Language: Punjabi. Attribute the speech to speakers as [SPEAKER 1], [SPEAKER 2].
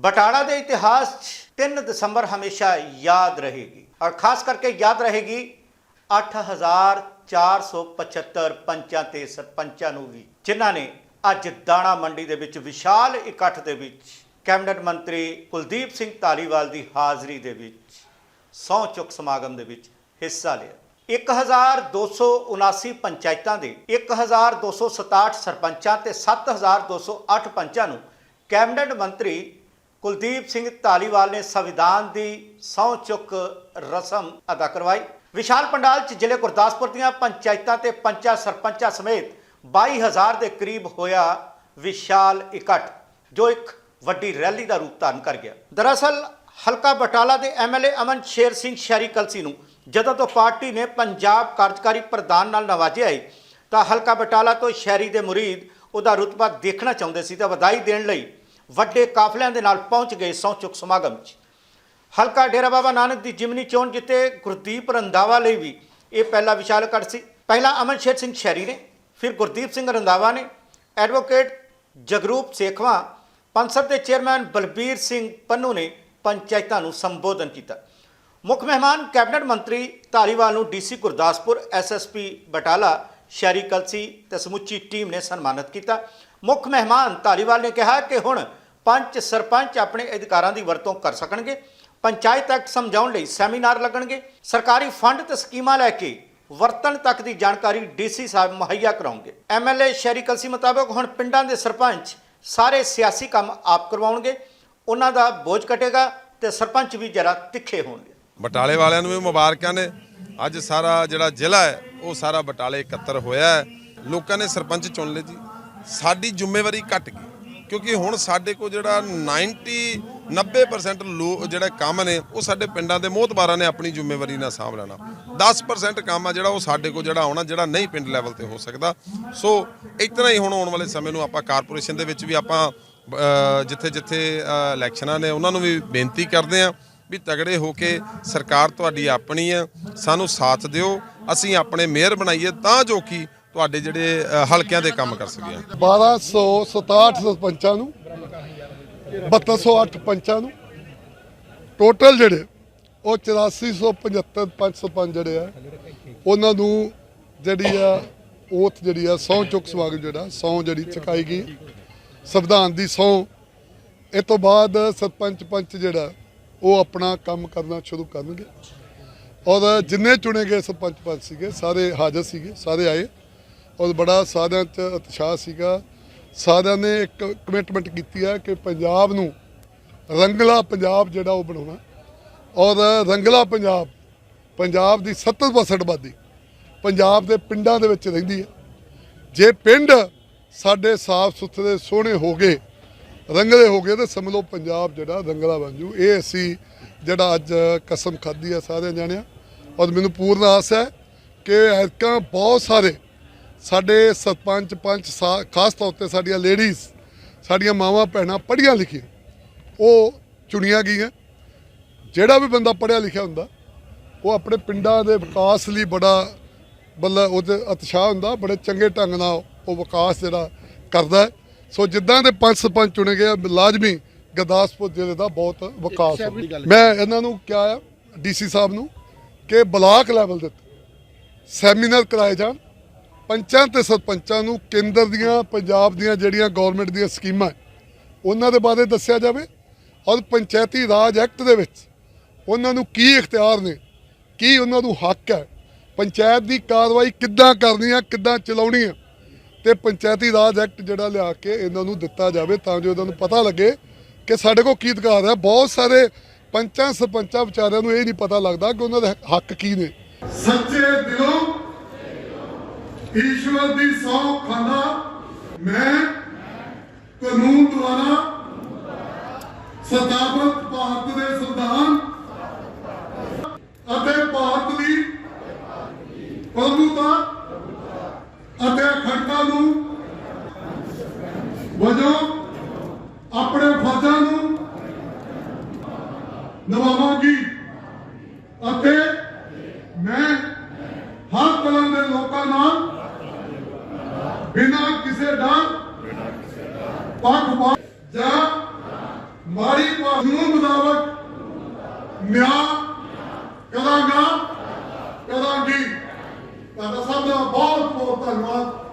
[SPEAKER 1] ਬਟਾਲਾ ਦੇ ਇਤਿਹਾਸ 'ਚ 3 ਦਸੰਬਰ ਹਮੇਸ਼ਾ ਯਾਦ ਰਹੇਗੀ ਔਰ ਖਾਸ ਕਰਕੇ ਯਾਦ ਰਹੇਗੀ 8475 ਪੰਚਾਂ ਤੇ ਸਰਪੰਚਾਂ ਨੂੰ ਵੀ, ਜਿਨ੍ਹਾਂ ਨੇ ਅੱਜ ਦਾਣਾ ਮੰਡੀ ਦੇ ਵਿੱਚ ਵਿਸ਼ਾਲ ਇਕੱਠ ਦੇ ਵਿੱਚ ਕੈਬਨਿਟ ਮੰਤਰੀ ਕੁਲਦੀਪ ਸਿੰਘ ਧਾਲੀਵਾਲ ਦੀ ਹਾਜ਼ਰੀ ਦੇ ਵਿੱਚ ਸਹੁੰ ਚੁੱਕ ਸਮਾਗਮ ਦੇ ਵਿੱਚ ਹਿੱਸਾ ਲਿਆ। 1279 ਪੰਚਾਇਤਾਂ ਦੇ 1267 ਸਰਪੰਚਾਂ ਤੇ 7208 ਪੰਚਾਂ ਨੂੰ ਕੈਬਨਿਟ ਮੰਤਰੀ ਕੁਲਦੀਪ ਸਿੰਘ ਧਾਲੀਵਾਲ ਨੇ ਸੰਵਿਧਾਨ ਦੀ ਸਹੁੰ ਚੁੱਕ ਰਸਮ ਅਦਾ ਕਰਵਾਈ। ਵਿਸ਼ਾਲ ਪੰਡਾਲ 'ਚ ਜ਼ਿਲ੍ਹੇ ਗੁਰਦਾਸਪੁਰ ਦੀਆਂ ਪੰਚਾਇਤਾਂ ਤੇ ਪੰਚਾਂ ਸਰਪੰਚਾਂ ਸਮੇਤ 22000 ਦੇ ਕਰੀਬ ਹੋਇਆ ਵਿਸ਼ਾਲ ਇਕੱਠ, ਜੋ ਇੱਕ ਵੱਡੀ ਰੈਲੀ ਦਾ ਰੂਪ ਧਾਰਨ ਕਰ ਗਿਆ। ਦਰਅਸਲ, ਹਲਕਾ ਬਟਾਲਾ ਦੇ ਐਮਐਲਏ ਅਮਨ ਸ਼ੇਰ ਸਿੰਘ ਸ਼ਹਿਰੀ ਕਲਸੀ ਨੂੰ ਜਦੋਂ ਤੋਂ ਪਾਰਟੀ ਨੇ ਪੰਜਾਬ ਕਾਰਜਕਾਰੀ ਪ੍ਰਧਾਨ ਨਾਲ ਨਵਾਜਿਆ ਹੈ ਤਾਂ ਹਲਕਾ ਬਟਾਲਾ ਤੋਂ ਸ਼ਹਿਰੀ ਦੇ ਮੁਰੀਦ ਉਹਦਾ ਰੁਤਬਾ ਦੇਖਣਾ ਚਾਹੁੰਦੇ ਸੀ ਤਾਂ ਵਧਾਈ ਦੇਣ ਲਈ ਵੱਡੇ ਕਾਫਲਿਆਂ ਦੇ ਨਾਲ ਪਹੁੰਚ ਗਏ ਸਹੁੰ ਚੁੱਕ ਸਮਾਗਮ 'ਚ ਹਲਕਾ ਡੇਰਾ ਬਾਬਾ ਨਾਨਕ ਦੀ ਜਿਮਨੀ ਚੋਣ ਜਿੱਤੇ ਗੁਰਦੀਪ ਰੰਦਾਵਾ ਲਈ ਵੀ ਇਹ ਪਹਿਲਾ ਵਿਸ਼ਾਲ ਇਕੱਠ ਸੀ। ਪਹਿਲਾਂ ਅਮਨਸ਼ੇਰ ਸਿੰਘ ਸ਼ਹਿਰੀ ਨੇ, ਫਿਰ ਗੁਰਦੀਪ ਸਿੰਘ ਰੰਦਾਵਾ ਨੇ, ਐਡਵੋਕੇਟ ਜਗਰੂਪ ਸੇਖਵਾ, ਪੰਸਦ ਦੇ ਚੇਅਰਮੈਨ ਬਲਬੀਰ ਸਿੰਘ ਪੰਨੂ ਨੇ ਪੰਚਾਇਤਾਂ ਨੂੰ ਸੰਬੋਧਨ ਕੀਤਾ। ਮੁੱਖ ਮਹਿਮਾਨ ਕੈਬਨਿਟ ਮੰਤਰੀ ਧਾਲੀਵਾਲ ਨੂੰ ਡੀਸੀ ਗੁਰਦਾਸਪੁਰ ਐਸਐਸਪੀ ਬਟਾਲਾ ਸ਼ਹਿਰੀ ਕਲਸੀ ਤੇ ਸਮੁੱਚੀ ਟੀਮ ਨੇ ਸਨਮਾਨਿਤ ਕੀਤਾ। ਮੁੱਖ ਮਹਿਮਾਨ ਧਾਲੀਵਾਲ ਨੇ ਕਿਹਾ ਕਿ ਹੁਣ ਪੰਚ ਸਰਪੰਚ ਆਪਣੇ ਅਧਿਕਾਰਾਂ ਦੀ ਵਰਤੋਂ ਕਰ ਸਕਣਗੇ, ਪੰਚਾਇਤ ਐਕਟ ਸਮਝਾਉਣ ਲਈ ਸੈਮੀਨਾਰ ਲੱਗਣਗੇ, ਸਰਕਾਰੀ ਫੰਡ ਤੇ ਸਕੀਮਾਂ ਲੈ ਕੇ ਵਰਤਣ ਤੱਕ ਦੀ ਜਾਣਕਾਰੀ ਡੀਸੀ ਸਾਹਿਬ ਮੁਹੱਈਆ ਕਰਾਉਣਗੇ। ਐਮਐਲਏ ਸ਼ੈਰੀ ਕਲਸੀ ਮੁਤਾਬਕ ਹੁਣ ਪਿੰਡਾਂ ਦੇ ਸਰਪੰਚ ਸਾਰੇ ਸਿਆਸੀ ਕੰਮ ਆਪ ਕਰਵਾਉਣਗੇ, ਉਹਨਾਂ ਦਾ ਬੋਝ ਕਟੇਗਾ ਤੇ ਸਰਪੰਚ ਵੀ ਜਰਾ ਤਿੱਖੇ ਹੋਣਗੇ।
[SPEAKER 2] ਬਟਾਲੇ ਵਾਲਿਆਂ ਨੂੰ ਵੀ ਮੁਬਾਰਕਾਂ ਨੇ। ਅੱਜ ਸਾਰਾ ਜਿਹੜਾ ਜ਼ਿਲ੍ਹਾ ਹੈ, ਉਹ ਸਾਰਾ ਬਟਾਲੇ ਇਕੱਤਰ ਹੋਇਆ ਹੈ। ਲੋਕਾਂ ਨੇ ਸਰਪੰਚ ਚੁਣ ਲਏ ਜੀ। ਸਾਡੀ ਜ਼ਿੰਮੇਵਾਰੀ ਘਟ ਗਈ। ਕਿਉਂਕਿ ਹੁਣ ਸਾਡੇ ਕੋਲ ਜਿਹੜਾ 90 90% ਲੋਕ ਜਿਹੜੇ ਕੰਮ ਨੇ, ਉਹ ਸਾਡੇ ਪਿੰਡਾਂ ਦੇ ਮੋਹਤਬਾਰਾਂ ਨੇ ਆਪਣੀ ਜ਼ਿੰਮੇਵਾਰੀ ਨਾਲ ਸਾਂਭ ਲੈਣਾ। 10% ਕੰਮ ਆ ਜਿਹੜਾ ਉਹ ਸਾਡੇ ਕੋਲ ਜਿਹੜਾ ਆਉਣਾ, ਜਿਹੜਾ ਨਹੀਂ ਪਿੰਡ ਲੈਵਲ ਤੇ ਹੋ ਸਕਦਾ। ਸੋ ਇਤਨਾ ਹੀ ਹੁਣ ਆਉਣ ਵਾਲੇ ਸਮੇਂ ਨੂੰ ਆਪਾਂ ਕਾਰਪੋਰੇਸ਼ਨ ਦੇ ਵਿੱਚ ਵੀ ਆਪਾਂ ਜਿੱਥੇ ਜਿੱਥੇ ਇਲੈਕਸ਼ਨਾਂ ਨੇ, ਉਹਨਾਂ ਨੂੰ ਵੀ ਬੇਨਤੀ ਕਰਦੇ ਆਂ ਵੀ ਤਗੜੇ ਹੋ ਕੇ ਸਰਕਾਰ ਤੁਹਾਡੀ ਆਪਣੀ ਹੈ, ਸਾਨੂੰ ਸਾਥ ਦਿਓ, ਅਸੀਂ ਆਪਣੇ ਮੇਅਰ ਬਣਾਈਏ ਤਾਂ ਜੋ ਕਿ ਤੁਹਾਡੇ ਜਿਹੜੇ ਹਲਕਿਆਂ ਦੇ ਕੰਮ ਕਰ ਸਕੀਏ
[SPEAKER 3] 1267 ਸਰਪੰਚਾਂ ਨੂੰ 3208 ਪੰਚਾਂ ਨੂੰ। ਟੋਟਲ ਜਿਹੜੇ, ਉਹ 8475 ਪੰਚ ਸਰਪੰਚ ਜਿਹੜੇ ਆ, ਉਹਨਾਂ ਨੂੰ ਜਿਹੜੀ ਆ ਓਥ ਜਿਹੜੀ ਆ, ਸਹੁੰ ਚੁੱਕ ਸਮਾਗਮ ਜਿਹੜਾ, ਸਹੁੰ ਜਿਹੜੀ ਚੁਕਾਈ ਗਈ। ਸੰਵਿਧਾਨ ਦੀ ਸਹੁੰ। ਇਹ ਤੋਂ ਬਾਅਦ ਸਰਪੰਚ ਪੰਚ ਜਿਹੜਾ, ਉਹ ਆਪਣਾ ਕੰਮ ਕਰਨਾ ਸ਼ੁਰੂ ਕਰਨਗੇ। ਔਰ ਜਿੰਨੇ ਚੁਣੇ ਗਏ ਸਰਪੰਚ ਪੰਚ ਸੀਗੇ, ਸਾਰੇ ਹਾਜ਼ਰ ਸੀਗੇ, ਸਾਰੇ ਆਏ। ਔਰ ਬੜਾ ਸਾਰਿਆਂ 'ਚ ਉਤਸ਼ਾਹ ਸੀਗਾ। ਸਾਰਿਆਂ ਨੇ ਇੱਕ ਕਮਿਟਮੈਂਟ ਕੀਤੀ ਹੈ ਕਿ ਪੰਜਾਬ ਨੂੰ ਰੰਗਲਾ ਪੰਜਾਬ ਜਿਹੜਾ ਉਹ ਬਣਾਉਣਾ। ਔਰ ਰੰਗਲਾ ਪੰਜਾਬ ਪੰਜਾਬ ਦੀ 70% ਆਬਾਦੀ ਪੰਜਾਬ ਦੇ ਪਿੰਡਾਂ ਦੇ ਵਿੱਚ ਰਹਿੰਦੀ ਹੈ ਜੇ ਪਿੰਡ ਸਾਡੇ ਸਾਫ਼ ਸੁਥਰੇ, ਸੋਹਣੇ ਹੋ ਗਏ, ਰੰਗਲੇ ਹੋ ਗਏ, ਤੇ ਸਮਝ ਲਓ ਪੰਜਾਬ ਜਿਹੜਾ ਰੰਗਲਾ ਬਣ ਜੂ। ਇਹ ਅਸੀਂ ਜਿਹੜਾ ਅੱਜ ਕਸਮ ਖਾਧੀ ਆ ਸਾਰਿਆਂ ਜਾਣਿਆ। ਔਰ ਮੈਨੂੰ ਪੂਰਨ ਆਸ ਹੈ ਕਿ ਐਤਕਾਂ ਬਹੁਤ ਸਾਰੇ ਸਾਡੇ ਸਰਪੰਚ ਪੰਚ ਸਾ- ਖਾਸ ਤੌਰ ਤੇ ਸਾਡੀਆਂ ਲੇਡੀਜ਼ ਸਾਡੀਆਂ ਮਾਵਾਂ ਭੈਣਾਂ ਪੜ੍ਹੀਆਂ ਲਿਖੀਆਂ ਉਹ ਚੁਣੀਆਂ ਗਈਆਂ ਜਿਹੜਾ ਵੀ ਬੰਦਾ ਪੜ੍ਹਿਆ ਲਿਖਿਆ ਹੁੰਦਾ ਉਹ ਆਪਣੇ ਪਿੰਡਾਂ ਦੇ ਵਿਕਾਸ ਲਈ ਬੜਾ ਮਤਲਬ ਉਹਦੇ ਉਤਸ਼ਾਹ ਹੁੰਦਾ ਬੜੇ ਚੰਗੇ ਢੰਗ ਨਾਲ ਉਹ ਵਿਕਾਸ ਜਿਹੜਾ ਕਰਦਾ। ਸੋ ਜਿੱਦਾਂ ਦੇ ਪੰਜ ਸਰਪੰਚ ਚੁਣੇ ਗਏ ਲਾਜ਼ਮੀ ਗੁਰਦਾਸਪੁਰ ਜ਼ਿਲ੍ਹੇ ਦਾ ਬਹੁਤ ਵਿਕਾਸ। ਮੈਂ ਇਹਨਾਂ ਨੂੰ ਕਿਹਾ ਆ ਡੀਸੀ ਸਾਹਿਬ ਨੂੰ ਕਿ ਬਲਾਕ ਲੈਵਲ ਦੇ ਸੈਮੀਨਾਰ ਕਰਾਏ ਜਾਣ ਪੰਚਾਂ ਤੇ ਸਰਪੰਚਾਂ ਨੂੰ ਕੇਂਦਰ ਦੀਆਂ, ਪੰਜਾਬ ਦੀਆਂ ਜਿਹੜੀਆਂ ਗਵਰਨਮੈਂਟ ਦੀਆਂ ਸਕੀਮਾਂ ਉਹਨਾਂ ਦੇ ਬਾਰੇ ਦੱਸਿਆ ਜਾਵੇ ਔਰ ਪੰਚਾਇਤੀ ਰਾਜ ਐਕਟ ਦੇ ਵਿੱਚ ਉਹਨਾਂ ਨੂੰ ਕੀ ਇਖਤਿਆਰ ਨੇ, ਕੀ ਉਹਨਾਂ ਨੂੰ ਹੱਕ ਹੈ, ਪੰਚਾਇਤ ਦੀ ਕਾਰਵਾਈ ਕਿੱਦਾਂ ਕਰਨੀ ਹੈ, ਕਿੱਦਾਂ ਚਲਾਉਣੀ ਹੈ, ਤੇ ਪੰਚਾਇਤੀ ਰਾਜ ਐਕਟ ਜਿਹੜਾ ਲਿਆ ਕੇ ਇਹਨਾਂ ਨੂੰ ਦਿੱਤਾ ਜਾਵੇ ਤਾਂ ਜੋ ਇਹਨਾਂ ਨੂੰ ਪਤਾ ਲੱਗੇ ਕਿ ਸਾਡੇ ਕੋਲ ਕੀ ਅਧਿਕਾਰ ਹੈ। ਬਹੁਤ ਸਾਰੇ ਪੰਚਾਂ, ਸਰਪੰਚਾਂ ਵਿਚਾਰਿਆਂ ਨੂੰ ਇਹ ਨਹੀਂ ਪਤਾ ਲੱਗਦਾ ਕਿ ਉਹਨਾਂ ਦੇ ਹੱਕ ਕੀ ਨੇ।
[SPEAKER 4] ਸੱਚੇ ਦਿਲੋਂ ਈਸ਼ਵਰ ਦੀ ਸਹੁੰ ਖਾਂਦਾ ਮੈਂ, ਕਾਨੂੰਨ ਦੁਆਰਾ ਸਥਾਪਿਤ ਭਾਰਤ ਦੇ ਸੰਵਿਧਾਨ ਅਤੇ ਭਾਰਤ ਦੀ ਪ੍ਰਭੂਤਾ ਅਤੇ ਅਖੰਡਤਾ ਨੂੰ ਵਜੋਂ ਆਪਣੇ ਫਰਜ਼ਾਂ ਨੂੰ ਨਿਭਾਵਾਂਗੀ ਅਤੇ ਮੈਂ ਹਰ ਕਲਮ ਦੇ ਲੋਕਾਂ ਨਾਲ ਬਿਨਾਂ ਕਿਸੇ ਡਰ ਪੱਖਪਾਤ ਜਾਂ ਮਾੜੀ
[SPEAKER 3] ਕਾਨੂੰਨ ਮੁਤਾਬਕ ਨਿਆਂ ਕਦਾਂਗਾ ਕਦਾਂਗੀ ਤੁਹਾਡਾ ਸਭ ਦਾ ਬਹੁਤ ਬਹੁਤ ਧੰਨਵਾਦ।